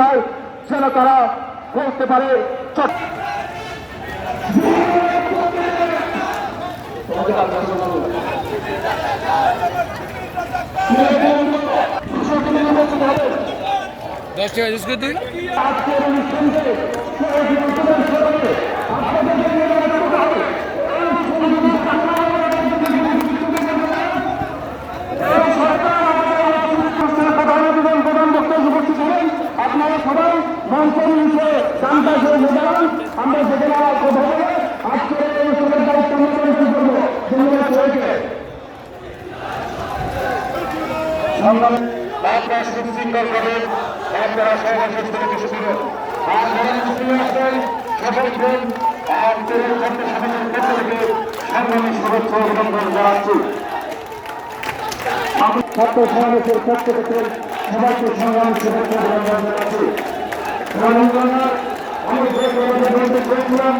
চায় যেন তারা বলতে পারে দশটি দশ তুই? আজকের অনুষ্ঠানকে মঞ্চের নিচে পাশে উঠে যান আমরা সেখানে আর কথা বলে আজকের এই অনুষ্ঠানের দায়িত্ব পালন করব। ধন্যবাদ সবাইকে। আপনারা সুশৃঙ্খল করবেন আপনারা সবাই সুস্থ সুস্থ আর যারা মুসলিম আসবেন সকলকে আর তরুণ ছাত্র সমাজের পক্ষ থেকে সংগ্রামী শুভেচ্ছা অভিনন্দন জানাচ্ছি। ছাত্র রণগণনা আমি যে বলতে চেয়েছিলাম